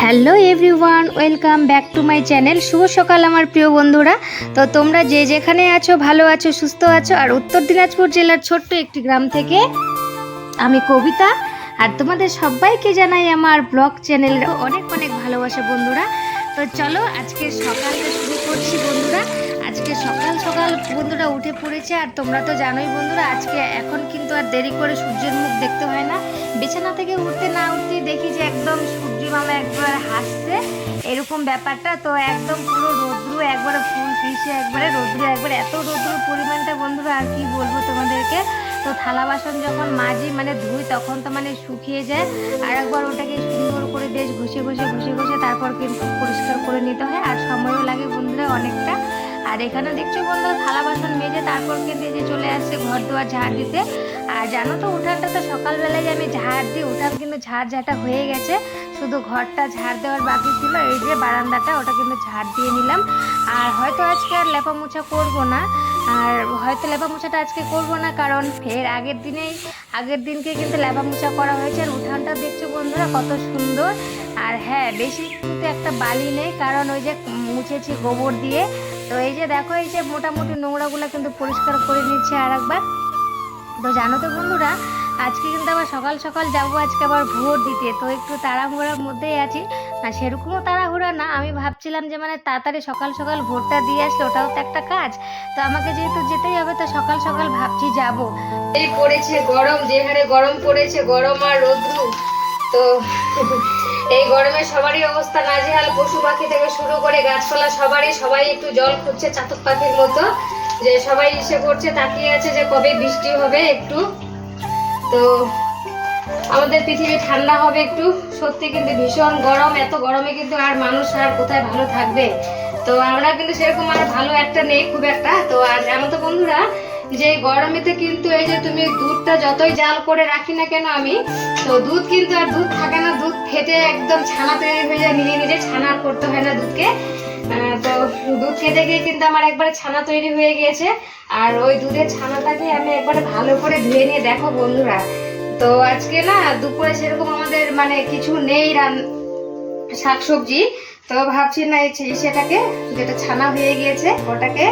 Hello everyone, welcome back to my channel. শুভ সকাল আমার প্রিয় বন্ধুরা। তো তোমরা যে যেখানে আছো, ভালো আছো, সুস্থ আছো, আর উত্তর দিনাজপুর জেলার ছোট্ট একটি গ্রাম থেকে আমি কবিতা, আর তোমাদের সবাইকে জানাই আমার ব্লগ চ্যানেলের অনেক অনেক ভালোবাসা বন্ধুরা। তো চলো আজকে সকালটা শুরু করছি বন্ধুরা। আজকে সকাল সকাল বন্ধুরা উঠে পড়েছে, আর তোমরা তো জানোই বন্ধুরা, আজকে এখন কিন্তু আর দেরি করে সূর্যের মুখ দেখতে হয় না। বিছানা থেকে উঠতে না উঠতেই দেখি যে একদম সূর্য মামা একবার হাসছে। এরকম ব্যাপারটা, তো একদম পুরো রৌদ্রু একবারে ফুল ফিসে, একবারে রৌদ্রু, একবারে এত রৌদ্রুর পরিমাণটা বন্ধুরা, আর কি বলব তোমাদেরকে? তো থালা বাসন যখন মাজি মানে ধুই, তখন তো মানে শুকিয়ে যায়। আর একবার ওটাকে সুন্দর করে বেশ ঘষে ঘষে ঘষে ঘষে তারপর কিন্তু পরিষ্কার করে নিতে হয়, আর সময়ও লাগে বন্ধুরা অনেকটা। আর এখানে দেখছ বন্ধু, থালা বাসন মেজে তারপর কিন্তু যে চলে আসছে ঘর দুয়ার ঝাড় দিতে। আর জানো তো, উঠানটা তো সকালবেলায় আমি ঝাড় দিই, উঠান কিন্তু ঝাড় ঝাঁটা হয়ে গেছে। শুধু ঘরটা ঝাড় দেওয়ার বাকি ছিল, এই যে বারান্দাটা, ওটা কিন্তু ঝাড় দিয়ে নিলাম। আর হয়তো আজকে আর লেপা মোছা করব না। আর হয়তো লেপা মোছাটা আজকে করব না, কারণ ফের আগের দিনেই, আগের দিনকে কিন্তু লেপা মোছা করা হয়েছে। আর উঠানটা দেখছ বন্ধুরা, কত সুন্দর। আর হ্যাঁ বেশি কিন্তু একটা বালি নেই, কারণ ওই যে মুছেছি গোবর দিয়ে। তো এই যে দেখো, এই যে মোটামুটি নোংরাগুলো কিন্তু পরিষ্কার করে নিচ্ছে আর একবার তো জানো তো বন্ধুরা, আজকে কিন্তু আবার সকাল সকাল যাব আজকে আবার ভোট দিতে। তো একটু তাড়াহুড়ার মধ্যেই আছি। না, সেরকমও তাড়াহুড়া না, আমি ভাবছিলাম যে মানে তাড়াতাড়ি সকাল সকাল ভোটটা দিয়ে আসলে ওটাও তো একটা কাজ। তো আমাকে যেহেতু যেতেই হবে, তো সকাল সকাল ভাবছি যাব। এই পড়েছে গরম, যে হারে গরম পড়েছে, গরম আর রোদ্রু। তো এই গরমে সবারই অবস্থা নাজেহাল, পশু পাখি থেকে শুরু করে গাছপালা, সবারই, সবাই একটু জল খুঁজছে চাতক পাখির মতো। যে সবাই এসে পড়ছে, তাকিয়ে আছে যে কবে বৃষ্টি হবে একটু। তো আমাদের পৃথিবী ঠান্ডা হবে একটু। সত্যি কিন্তু ভীষণ গরম, এত গরমে কিন্তু আর মানুষ আর কোথায় ভালো থাকবে? তো আমরা কিন্তু সেরকম আর ভালো একটা নেই, খুব একটা। তো আর জানো তো বন্ধুরা যে গরমেতে কিন্তু এই যে তুমি দুধটা যতই জাল করে রাখি না কেন আমি, তো দুধ কিন্তু আর দুধ থাকে না, দুধ ফেটে একদম ছানা তৈরি হয়ে যায়, নিজে নিজে ছানা করতে হয় না দুধকে। তো দুধ খেতে গিয়ে কিন্তু আমার একবারে ছানা তৈরি হয়ে গিয়েছে। আর ওই দুধের ছানাটাকে আমি একবারে ভালো করে ধুয়ে নিয়ে দেখো বন্ধুরা। তো আজকে না দুপুরে সেরকম আমাদের মানে কিছু নেই রান শাকসবজি। তো ভাবছি না এই সেটাকে যেটা ছানা হয়ে গিয়েছে, ওটাকে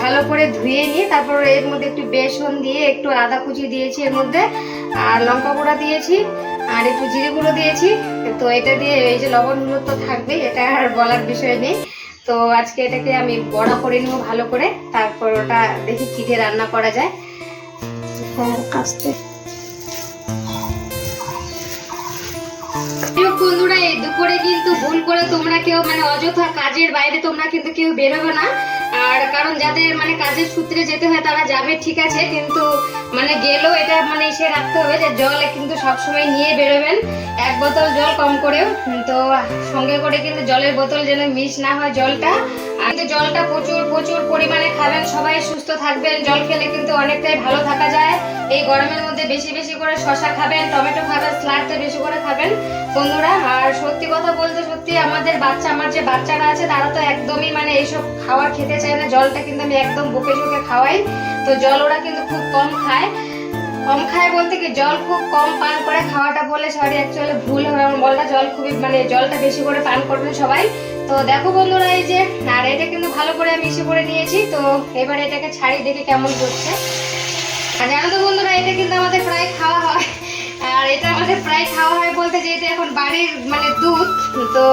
ভালো করে ধুয়ে নিয়ে তারপর এর মধ্যে একটু বেসন দিয়ে একটু আদা কুচি দিয়েছি এর মধ্যে, আর লঙ্কা গুঁড়া দিয়েছি, আর একটু জিরে গুঁড়ো দিয়েছি। তো এটা দিয়ে এই যে লবণ তো থাকবে, এটা আর বলার বিষয় নেই। তো আজকে এটাকে আমি বড়া করে নেব ভালো করে, তারপর ওটা দেখি কি রান্না করা যায়। হ্যাঁ আস্তে। প্রিয় বন্ধুরা দুপুরে কিন্তু ভুল করে তোমরা কেউ মানে অযথা কাজের বাইরে তোমরা কিন্তু কেউ বেরোবে না। আর কারণ যাদের মানে কাজের সূত্রে যেতে হয় তারা যাবে, ঠিক আছে, কিন্তু মানে গেলেও এটা মানে এসে রাখতে হবে যে জল কিন্তু সবসময় নিয়ে বেরোবেন। এক বোতল জল কম করেও, তো সঙ্গে করে কিন্তু জলের বোতল যেন মিস না হয় জলটা। জলটা প্রচুর প্রচুর পরিমাণে খাবেন, সবাই সুস্থ থাকবেন, জল খেলে কিন্তু অনেকটাই ভালো থাকা যায়। এই গরমের মধ্যে বেশি বেশি করে শশা খাবেন, টমেটো খাবেন স্লাডটা বেশি করে খাবেন, বন্ধুরা। আর সত্যি কথা বলতে সত্যি আমাদের বাচ্চা, আমার যে বাচ্চারা আছে, তারা তো একদমই মানে এইসব খাবার খেতে চায় না। জলটা কিন্তু আমি একদম বুকে চোখে খাওয়াই। তো জল ওরা কিন্তু খুব কম খায়। কম খায় বলতে কি, জল খুব কম পান করে খাওয়াটা বলে সরি অ্যাকচুয়ালি ভুল হবে। আমার বলটা জল খুবই মানে জলটা বেশি করে পান করবেন সবাই। তো দেখো বন্ধুরা এই যে, আর এটা কিন্তু ভালো করে আমি ইসে করে নিয়েছি। তো এবার এটাকে ছাড়ি দেখে কেমন করছে আর জানো তো বন্ধুরা, এটা কিন্তু আমাদের প্রায় খাওয়া হয়। আর এটা আমাদের প্রায় খাওয়া হয় বলতে যেহেতু এখন বাড়ির মানে দুধ, তো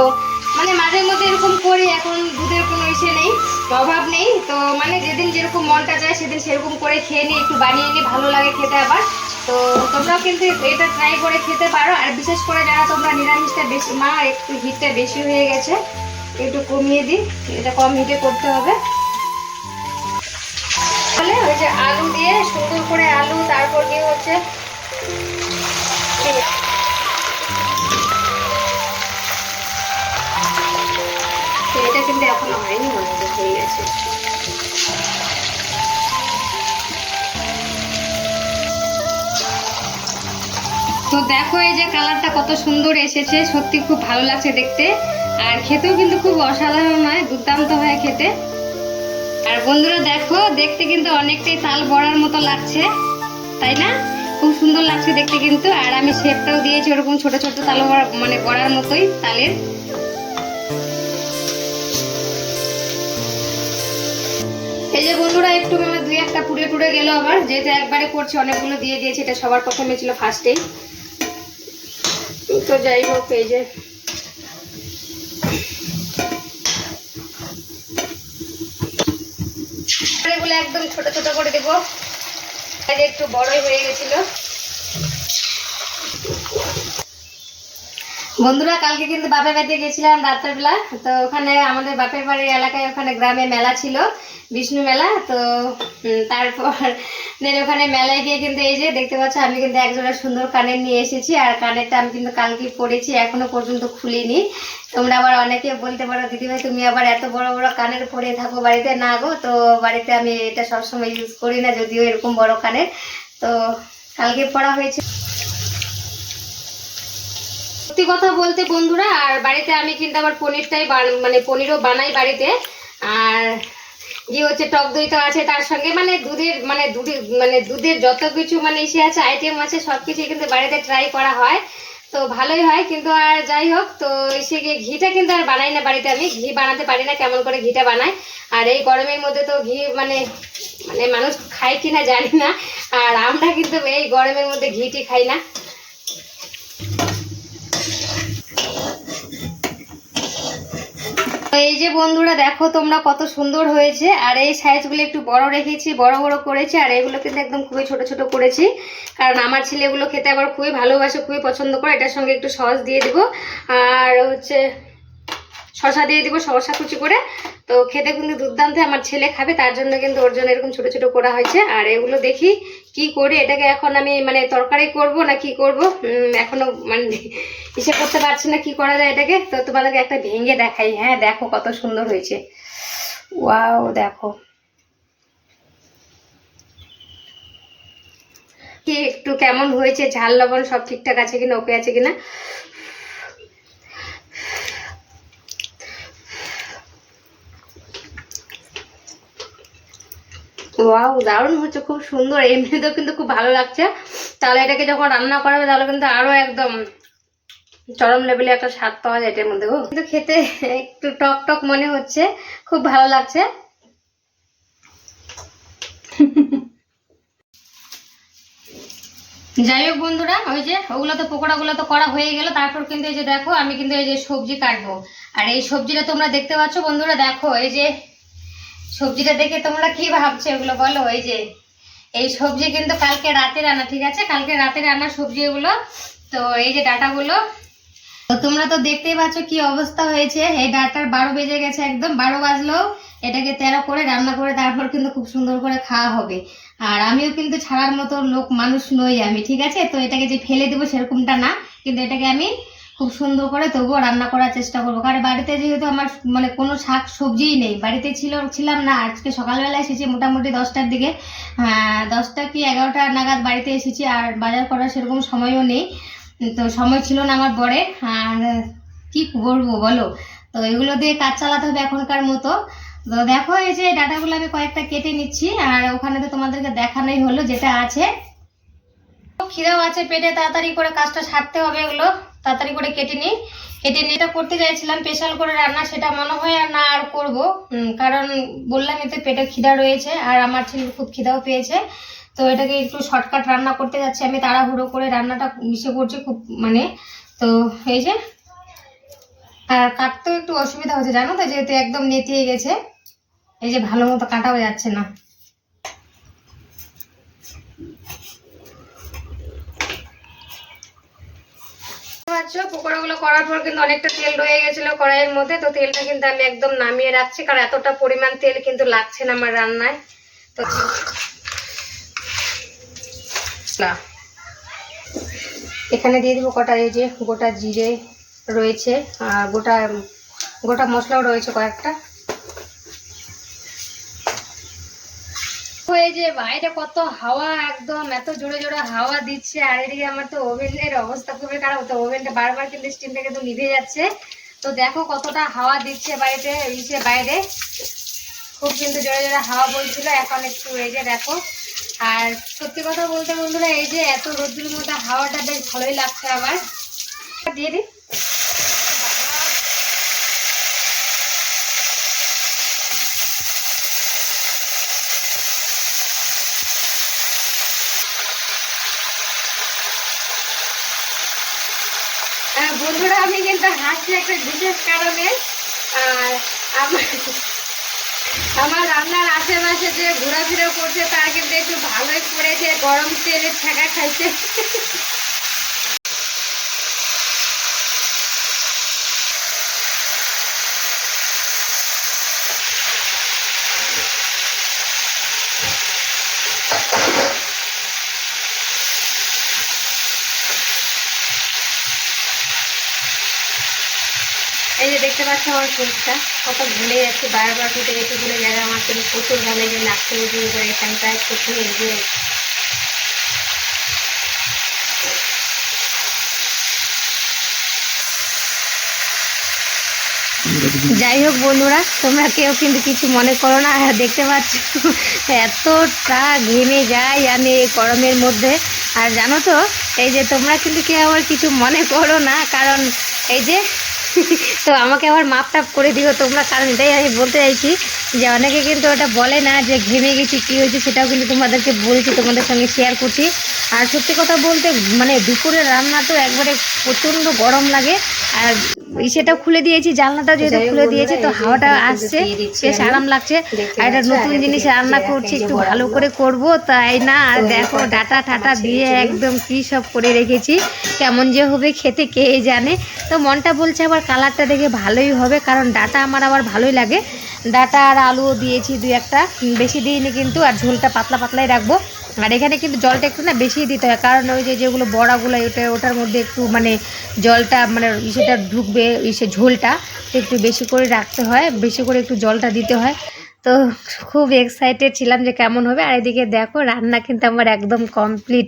মানে মাঝে মধ্যে এরকম করি, এখন দুধের কোনো ইসে নেই, অভাব নেই। তো মানে যেদিন যেরকম মনটা চায় সেদিন সেরকম করে খেয়ে নিই, একটু বানিয়ে নিই, ভালো লাগে খেতে আবার। তো তোমরাও কিন্তু এটা ট্রাই করে খেতে পারো। আর বিশেষ করে যারা তোমরা নিরামিষটা বেশি, মা একটু হিটটা বেশি হয়ে গেছে, একটু কমিয়ে দিই, এটা কম হিটে করতে হবে। তাহলে ওই যে আলু দিয়ে সুন্দর করে আলু, তারপর দিয়ে হচ্ছে? তো দেখো এই যে কালারটা কত সুন্দর এসেছে, সত্যি খুব ভালো লাগছে দেখতে। আর খেতেও কিন্তু খুব অসাধারণ হয়, দুর্দান্ত হয় খেতে। আর বন্ধুরা দেখো, দেখতে কিন্তু অনেকটাই তাল বড়ার মতো লাগছে, তাই না? খুব সুন্দর লাগছে দেখতে কিন্তু। আর আমি শেপটাও দিয়েছি ওরকম ছোট ছোট তাল মানে বড়ার মতোই তালের। এই যে বন্ধুরা, একটু মানে দুই একটা পুড়ে টুড়ে গেল আবার। যেহেতু একবারে করছি, অনেকগুলো দিয়ে দিয়েছি, এটা সবার প্রথমে ছিল ফার্স্টেই তো যাই হোক, এই যে। একদম ছোট ছোট করে দেবো। একটু বড়ই হয়ে গেছিল। বন্ধুরা, কালকে কিন্তু বাপের বাড়িতে গেছিলাম রাতের বেলা তো ওখানে আমাদের বাপের বাড়ির এলাকায় ওখানে গ্রামে মেলা ছিল, বিষ্ণু মেলা। তো তারপর ওখানে মেলায় গিয়ে কিন্তু এই যে দেখতে পাচ্ছ, আমি কিন্তু একজোড়া সুন্দর কানের নিয়ে এসেছি। আর কানেরটা আমি কিন্তু কালকে পরেছি, এখনও পর্যন্ত খুলিনি। তোমরা আবার অনেকে বলতে পারো, দিদিভাই, তুমি আবার এত বড় বড় কানের পরে থাকো বাড়িতে? না গো, তো বাড়িতে আমি এটা সবসময় ইউজ করি না, যদিও এরকম বড় কানের। তো, কালকে পড়া হয়েছে। সত্যি কথা বলতে বন্ধুরা, আর বাড়িতে আমি কিন্তু আবার পনিরটাই মানে পনিরও বানাই বাড়িতে। আর যে হচ্ছে, টক দই তো আছে তার সঙ্গে মানে দুধের মানে দুধের মানে দুধের যত কিছু মানে ইসে আছে আইটেম আছে সব কিছুই কিন্তু বাড়িতে ট্রাই করা হয়। তো ভালোই হয়, কিন্তু আর যাই হোক, তো এসে গিয়ে ঘিটা কিন্তু আর বানাই না বাড়িতে আমি। ঘি বানাতে পারি না, কেমন করে ঘিটা বানাই। আর এই গরমের মধ্যে তো ঘি মানে মানে মানুষ খায় কিনা জানি না। আর আমরা কিন্তু এই গরমের মধ্যে ঘিটি খাই না। এই যে বন্ধুরা, দেখো তোমরা কত সুন্দর হয়েছে। আর এই সাইজগুলো একটু বড় রেখেছি, বড় বড় করেছি, আর এগুলো কিন্তু একদম খুবই ছোট ছোট করেছি। কারণ আমার ছেলেগুলো খেতে আবার খুবই ভালোবাসে, খুবই পছন্দ করে, এটার সঙ্গে একটু সস দিয়ে দেবো। আর হচ্ছে শশা দিয়ে দিব, শশা কুচি করে। তো খেতে কিন্তু দুর্দান্ত, আমার ছেলে খাবে, তার জন্য কিন্তু ওর জন্য এরকম ছোট ছোট করা হয়েছে। আর এগুলো দেখি কি করে, এটাকে এখন আমি মানে তরকারি করব না কি করব? এখনও মানে হিসেব করতে পারছি না কি করা যায় এটাকে। তো তোমাদেরকে একটা ভেঙে দেখাই হ্যাঁ দেখো কত সুন্দর হয়েছে। ওয়াও, দেখো। কি একটু কেমন হয়েছে? ঝাল, লবণ সব ঠিকঠাক আছে কিনা, ওকে আছে কিনা? ওয়াও দারুণ হচ্ছে খুব সুন্দর। এমনিতেও কিন্তু খুব ভালো লাগছে। তাহলে এটাকে যখন রান্না করা হবে তাহলে কিন্তু আরও একদম চরম লেভেলে একটা স্বাদ পাওয়া যায় এটার মধ্যে। কিন্তু খেতে একটু টক টক মনে হচ্ছে। খুব ভালো লাগছে। যাই হোক বন্ধুরা, ওই যে ওগুলো তো পকোড়াগুলো তো করা হয়ে গেল। তারপর কিন্তু এই যে দেখো, আমি কিন্তু এই যে সবজি কাটবো। আর এই সবজিটা তোমরা দেখতে পাচ্ছ বন্ধুরা, দেখো, এই যে সবজিটা দেখে তোমরা কি ভাবছ? এগুলো বলো ওই যে, এই সবজি কিন্তু কালকে রাতে রান্না, ঠিক আছে? কালকে রাতে রান্না সবজি এগুলো। তো এই যে ডাটাগুলো, তো তোমরা তো দেখতেই পাচ্ছ কি অবস্থা হয়েছে। এই ডাটার বারো বেজে গেছে একদম, বারো বাজলো। এটাকে তেরো করে রান্না করে তারপর কিন্তু খুব সুন্দর করে খাওয়া হবে। আর আমিও কিন্তু ছাড়ার মতো লোক, মানুষ নই আমি, ঠিক আছে? তো এটাকে যে ফেলে দেবো সেরকমটা না, কিন্তু এটাকে আমি খুব সুন্দর করে তবুও রান্না করার চেষ্টা করব। কারণ বাড়িতে যেহেতু আমার মানে কোনো শাক সবজিই নেই, বাড়িতে ছিল, ছিলাম না, আজকে সকালবেলা এসেছি মোটামুটি দশটার দিকে। দশটা কি এগারোটা নাগাদ বাড়িতে এসেছি আর বাজার করার সেরকম সময়ও নেই। তো সময় ছিল না আমার বরে আর কি করব বলো? তো এগুলো দিয়ে কাজ চালাতে হবে এখনকার মতো। তো দেখো এই যে ডাটাগুলো আমি কয়েকটা কেটে নিচ্ছি, আর ওখানে তো তোমাদেরকে দেখানোই হলো যেটা আছে। খিদাও আছে পেটে, তাড়াতাড়ি করে কাজটা সারতে হবে এগুলো। তাড়াতাড়ি করে কেটে নিই। কেটে নিয়ে এটা করতে চাইছিলাম স্পেশাল করে রান্না, সেটা মনে হয় আর না আর করব। কারণ বললাম এতে পেটে খিদা রয়েছে আর আমার ছেলে খুব খিদাও পেয়েছে। তো এটাকে একটু শর্টকাট রান্না করতে যাচ্ছি। আমি তাড়াহুড়ো করে রান্নাটা মিশে করছি খুব মানে তো এই যে, আর কাটতেও একটু অসুবিধা হচ্ছে, জানো তো? যেহেতু একদম নেতিয়ে গেছে, এই যে ভালো মতো কাটাও যাচ্ছে না। পাচ্ছ পকোড়াগুলো করার পর কিন্তু অনেকটা তেল রয়ে গেছিল কড়াইয়ের মধ্যে, তো তেলটা কিন্তু আমি একদম নামিয়ে রাখছি, কারণ এতটা পরিমাণ তেল কিন্তু লাগছে না আমার রান্নায় তো। এখানে দিয়ে দেবো কটা, এই যে গোটা জিরে রয়েছে, আর গোটা গোটা মশলাও রয়েছে কয়েকটা এই যে বাইরে কত হাওয়া একদম, এত জোরে জোরে হাওয়া দিচ্ছে। আর এদিকে আমার তো ওভেনের অবস্থা খুবই খারাপ, তো ওভেনটা বারবার কিন্তু স্টিমটা তো নিভে যাচ্ছে। তো দেখো কতটা হাওয়া দিচ্ছে বাড়িতে ইসে বাইরে। খুব কিন্তু জোরে জোরে হাওয়া বলছিল এখন একটু এই যে দেখো। আর সত্যি কথা বলতে বন্ধুরা, এই যে এত রোদ্রের মধ্যে হাওয়াটা বেশ ভালোই লাগছে আমার। দিয়ে দিই আহ, বন্ধুরা আমি হাসছি একটা বিশেষ কারণে আর আমার আমার রান্নার আশেপাশে যে ঘোরাফেরা করছে, তার কিন্তু একটু ভালোই পড়েছে গরম তেলের ঠেকা খাইছে। দেখতে পাচ্ছ আমার ফুলটা? কত ভুলে যাচ্ছে বারবার ফুটে গেছে ভুলে গেলে আমার কিন্তু প্রচুর ভালো যে নাকতে উঠে করে এখানটায় প্রচুর এই যে যাই হোক বন্ধুরা, তোমরা কেউ কিন্তু কিছু মনে করো না, দেখতে পাচ্ছ? এতটা ঘেমে যাই আমি এই গরমের মধ্যে। আর জানো তো, এই যে তোমরা কিন্তু কেউ আবার কিছু মনে করো না, কারণ এই যে তো আমাকে আবার মাপ টাপ করে দিও, তোমরা কারণ এটাই আমি বলতে চাইছি যে অনেকে কিন্তু ওটা বলে না যে ঘেমে গেছি, কী হয়েছে সেটাও কিন্তু তোমাদেরকে বলছি, তোমাদের সঙ্গে শেয়ার করছি। আর সত্যি কথা বলতে মানে দুপুরের রান্না তো একবারে প্রচণ্ড গরম লাগে, আর সেটা খুলে দিয়েছি জানলাটা যেহেতু খুলে দিয়েছি তো হাওয়াটা আসছে বেশ আরাম লাগছে। আর একটা নতুন জিনিস রান্না করছি একটু ভালো করে করব তাই না? আর দেখো ডাটা ঠাটা দিয়ে একদম কী সব করে রেখেছি কেমন যে হবে খেতে কে জানে? তো মনটা বলছে আবার কালারটা দেখে ভালোই হবে কারণ ডাটা আমার আবার ভালোই লাগে। ডাটা আর আলুও দিয়েছি দুই একটা বেশি দিইনি কিন্তু আর ঝোলটা পাতলা পাতলাই রাখব। আর এখানে কিন্তু জলটা একটু না বেশি দিতে হয়। কারণ ওই যে যেগুলো বড়াগুলো, ওটা, ওটার মধ্যে একটু মানে জলটা মানে ইসেটা ঢুকবে, ইসে ঝোলটা একটু বেশি করে রাখতে হয়, বেশি করে একটু জলটা দিতে হয়। তো খুব এক্সাইটেড ছিলাম যে কেমন হবে। আর এদিকে দেখো, রান্না কিন্তু আমার একদম কমপ্লিট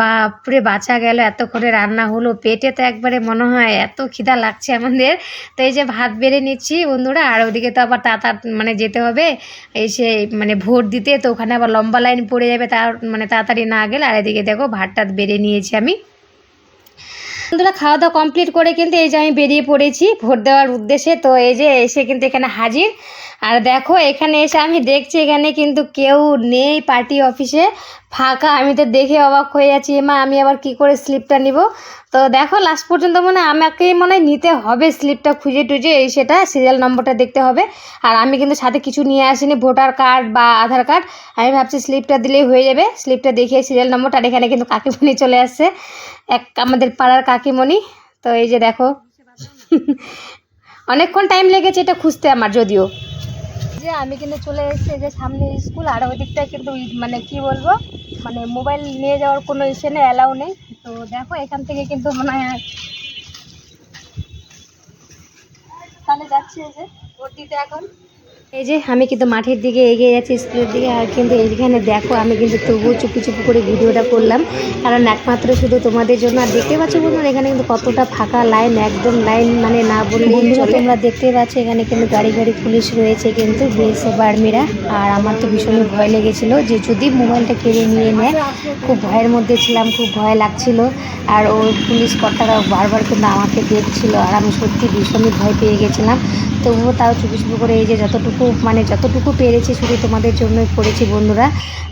বা বাপরে, বাঁচা গেল, এতক্ষণে রান্না হলো। পেটে তো একবারে মনে হয় এত খিদা লাগছে আমাদের। তো এই যে ভাত বেড়ে নিচ্ছি বন্ধুরা, আর ওদিকে তো আবার তাড়াতাড়ি মানে যেতে হবে। এসে মানে ভোট দিতে, তো ওখানে আবার লম্বা লাইন পড়ে যাবে তার মানে তাড়াতাড়ি না গেলে। আর এদিকে দেখো, ভাত টাত বেড়ে নিয়েছি আমি। বন্ধুরা, খাওয়া দাওয়া কমপ্লিট করে কিন্তু এই যে আমি বেরিয়ে পড়েছি ভোট দেওয়ার উদ্দেশ্যে। তো এই যে এসে কিন্তু এখানে হাজির। আর দেখো, এখানে এসে আমি দেখছি এখানে কিন্তু কেউ নেই পার্টি অফিসে। ফাঁকা, আমি তো দেখে অবাক হয়ে যাচ্ছি মা, আমি আবার কি করে স্লিপটা নিব? তো দেখো লাস্ট পর্যন্ত মনে হয় আমাকেই মনে নিতে হবে স্লিপটা খুঁজে টুজে, এই সেটা সিরিয়াল নম্বরটা দেখতে হবে। আর আমি কিন্তু সাথে কিছু নিয়ে আসিনি ভোটার কার্ড বা আধার কার্ড আমি ভাবছি স্লিপটা দিলেই হয়ে যাবে। স্লিপটা দেখিয়ে সিরিয়াল নম্বরটা আর এখানে কিন্তু কাকিমণি চলে আসছে। এক, আমাদের পাড়ার কাকিমণি। তো এই যে দেখো। অনেকক্ষণ টাইম লেগেছে এটা খুঁজতে আমার, যদিও। যে আমি কিন্তু চলে এসেছি যে সামনে স্কুল, আর ওই দিকটায় কিন্তু মানে কি বলব মানে মোবাইল নিয়ে যাওয়ার কোনো ইসে নেই, অ্যালাউ নেই। তো দেখো, এখান থেকে কিন্তু মনে হয় তাহলে যাচ্ছি যে ভোট এখন। এই যে আমি কিন্তু মাঠের দিকে এগিয়ে যাচ্ছি স্কুলের দিকে। আর কিন্তু এইখানে দেখো আমি কিন্তু তবুও চুপি চুপি করে ভিডিওটা করলাম। কারণ একমাত্র শুধু তোমাদের জন্য। আর দেখতে পাচ্ছ বলুন এখানে কিন্তু কতটা ফাঁকা লাইন একদম লাইন মানে না বললেই চলে। তোমরা দেখতে পাচ্ছ এখানে কিন্তু গাড়ি গাড়ি পুলিশ রয়েছে কিন্তু বিএসএফ আর্মিরা আর আমার তো ভীষণই ভয় লেগেছিল যে যদি মোবাইলটা কেড়ে নিয়ে নেয় খুব ভয়ের মধ্যে ছিলাম খুব ভয় লাগছিল। আর ওই পুলিশ কর্তারা বারবার কিন্তু আমাকে দেখছিল। আর আমি সত্যি ভীষণই ভয় পেয়ে গেছিলাম। তবুও তাও চুপি চুপি করে এই যে যতটুকু মানে যতটুকু পেরেছি শুধু তোমাদের জন্যই করেছি বন্ধুরা।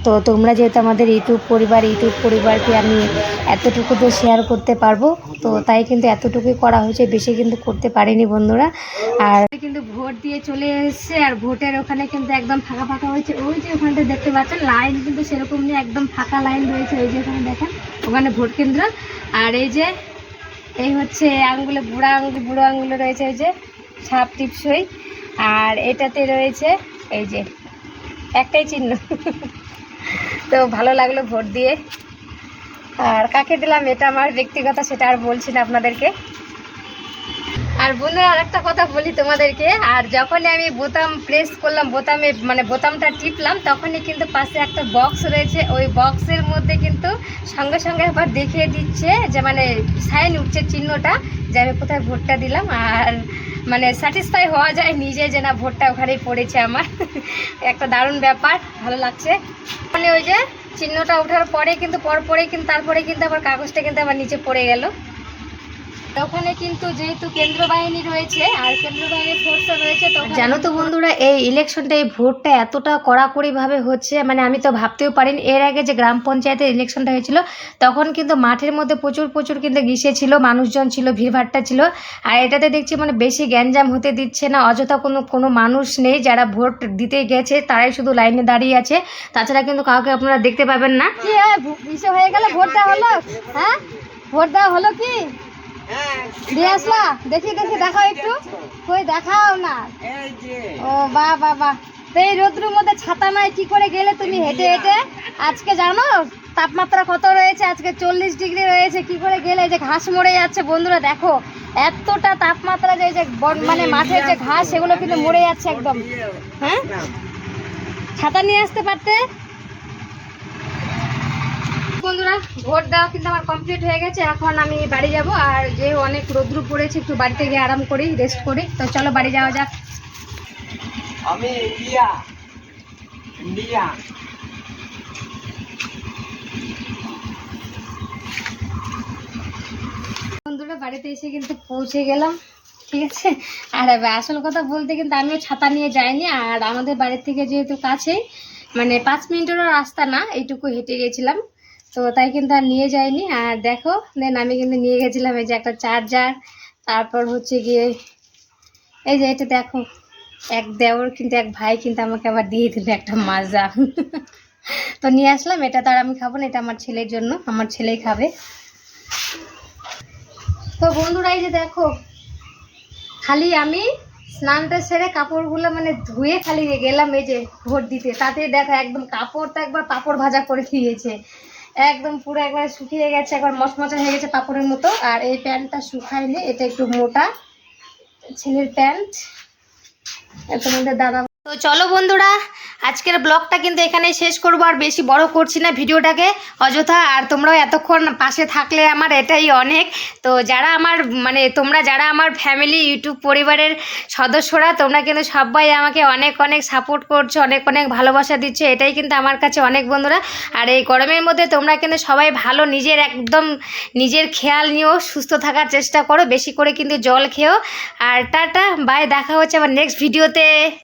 তো তোমরা যেহেতু আমাদের ইউটিউব পরিবার, ইউটিউব পরিবারকে আমি এতটুকু তো শেয়ার করতে পারব। তো তাই কিন্তু এতটুকুই করা হয়েছে, বেশি কিন্তু করতে পারিনি বন্ধুরা। আর কিন্তু ভোট দিয়ে চলে এসেছে, আর ভোটের ওখানে কিন্তু একদম ফাঁকা ফাঁকা হয়েছে। ওই যে ওখানটা দেখতে পাচ্ছেন, লাইন কিন্তু সেরকম নেই, একদম ফাঁকা লাইন রয়েছে ওই যে ওখানে দেখেন, ওখানে ভোট কেন্দ্র। আর এই যে, এই হচ্ছে আঙ্গুলে, বুড়া আঙ্গুল, বুড়ো আঙ্গুলে রয়েছে ওই যে। ছাপ টিপসই। আর এটাতে রয়েছে, এই যে, একটাই চিহ্ন। তো ভালো লাগল ভোট দিয়ে। আর কাকে দিলাম, এটা আমার ব্যক্তিগত, সেটা আর বলছি না আপনাদেরকে। আর বন্ধুরা, আরেকটা কথা বলি তোমাদেরকে, আর যখনই আমি বোতাম প্রেস করলাম, বোতামে মানে বোতামটা টিপলাম, তখনই কিন্তু পাশে একটা বক্স রয়েছে। ওই বক্সের মধ্যে কিন্তু সঙ্গে সঙ্গে আবার দেখিয়ে দিচ্ছে যে মানে সাইন উঠছে চিহ্নটা, যে আমি কোথায় ভোটটা দিলাম। আর মানে স্যাটিসফাই হওয়া যায় নিজে যে না ভোটটা ওখানেই পড়েছে আমার। একটা দারুণ ব্যাপার, ভালো লাগছে। মানে ওই যে চিহ্নটা ওঠার পরে কিন্তু পর পরে কিন্তু, তারপরে কিন্তু আবার কাগজটা কিন্তু আমার নিচে পড়ে গেল। তো ওখানে কিন্তু যেহেতু কেন্দ্র বাহিনী রয়েছে আর কেন্দ্র বাহিনীর ফোর্সও রয়েছে জানো তো বন্ধুরা এই ইলেকশনটা এই ভোটটা এতটা কড়াকড়িভাবে হচ্ছে মানে আমি তো ভাবতেও পারিনি। এর আগে যে গ্রাম পঞ্চায়েতের ইলেকশনটা হয়েছিল তখন কিন্তু মাঠের মধ্যে প্রচুর প্রচুর কিন্তু গিসে ছিল মানুষজন ছিল ভিড়ভাট্টা ছিল। আর এটাতে দেখছি মানে বেশি গ্যাঞ্জাম হতে দিচ্ছে না অযথা কোনো কোনো মানুষ নেই যারা ভোট দিতে গেছে তারাই শুধু লাইনে দাঁড়িয়ে আছে। তাছাড়া কিন্তু কাউকে আপনারা দেখতে পাবেন না। কি হয়ে গেল ভোট দেওয়া হলো? হ্যাঁ? ভোট দেওয়া হলো কি? দিয়ে দেখি দেখি, দেখাও একটু। কই, দেখাও না। ও বাহ বাহ তো এই রোদ্রুর মধ্যে ছাতা নয় কি করে গেলে তুমি হেঁটে হেঁটে? আজকে জানো, তাপমাত্রা কত রয়েছে? আজকে চল্লিশ ডিগ্রি রয়েছে, কি করে গেলে? যে ঘাস মরে যাচ্ছে, বন্ধুরা, দেখো। এতটা তাপমাত্রা যে যে মানে মাঠের যে ঘাস, সেগুলো কিন্তু মরে যাচ্ছে একদম। হ্যাঁ? ছাতা নিয়ে আসতে পারতে? বন্ধুরা ভোট দেওয়া কিন্তু আমার কমপ্লিট হয়ে গেছে। এখন আমি বাড়ি যাব আর যে অনেক রোদ্রু পড়েছে একটু বাড়িতে গিয়ে আরাম করি রেস্ট করি। তো চলো বাড়ি যাওয়া যাক। আমি ইন্ডিয়া। ইন্ডিয়া। বন্ধুরা বাড়িতে এসে কিন্তু পৌঁছে গেলাম ঠিক আছে? আর আসল কথা বলতে কিন্তু আমিও ছাতা নিয়ে যাইনি আর আমাদের বাড়ির থেকে যেহেতু কাছেই মানে পাঁচ মিনিটেরও রাস্তা না এইটুকু হেঁটে গেছিলাম। তো তাই কিন্তু আর নিয়ে যাইনি। আর দেখো দেন আমি কিন্তু নিয়ে গেছিলাম এই যে একটা চার্জার তারপর হচ্ছে গিয়ে এই যে এটা দেখো, এক দেওর কিন্তু এক ভাই কিন্তু আমাকে আবার দিয়ে দিল একটা মাজা। তো নিয়ে আসলাম, এটা তার আমি খাব না, এটা আমার ছেলের জন্য, আমার ছেলেই খাবে। তো বন্ধুরা, এই যে দেখো, খালি আমি স্নানটা সেরে কাপড়গুলো মানে ধুয়ে খালি গেলাম এই যে ভোট দিতে। তাতে দেখো একদম কাপড়টা একবার পাপড় ভাজা করে দিয়েছে। একদম পুরো একবার শুকিয়ে গেছে, একবার মচমচা হয়ে গেছে পাপড়ের মতো। আর এই প্যান্টটা শুকাইলে এটা একটু মোটা ছেলের প্যান্ট। তোমাদের দাদা তো চলো বন্ধুরা, আজকের ব্লগটা কিন্তু এখানে শেষ করব, আর বেশি বড় করছি না ভিডিওটাকে। অযথা, আর তোমরাও এতক্ষণ পাশে থাকলে আমার এটাই অনেক। তো যারা আমার মানে তোমরা যারা আমার ফ্যামিলি ইউটিউব পরিবারের সদস্যরা, তোমরা কিন্তু সবাই আমাকে অনেক অনেক সাপোর্ট করছ, অনেক অনেক ভালোবাসা দিচ্ছ, এটাই কিন্তু আমার কাছে অনেক বন্ধুরা। আর এই গরমের মধ্যে তোমরা কিন্তু সবাই ভালো, নিজের একদম নিজের খেয়াল নিয়েও সুস্থ থাকার চেষ্টা করো, বেশি করে কিন্তু জল খেও। আর টাটা বাই দেখা হচ্ছে আবার নেক্সট ভিডিওতে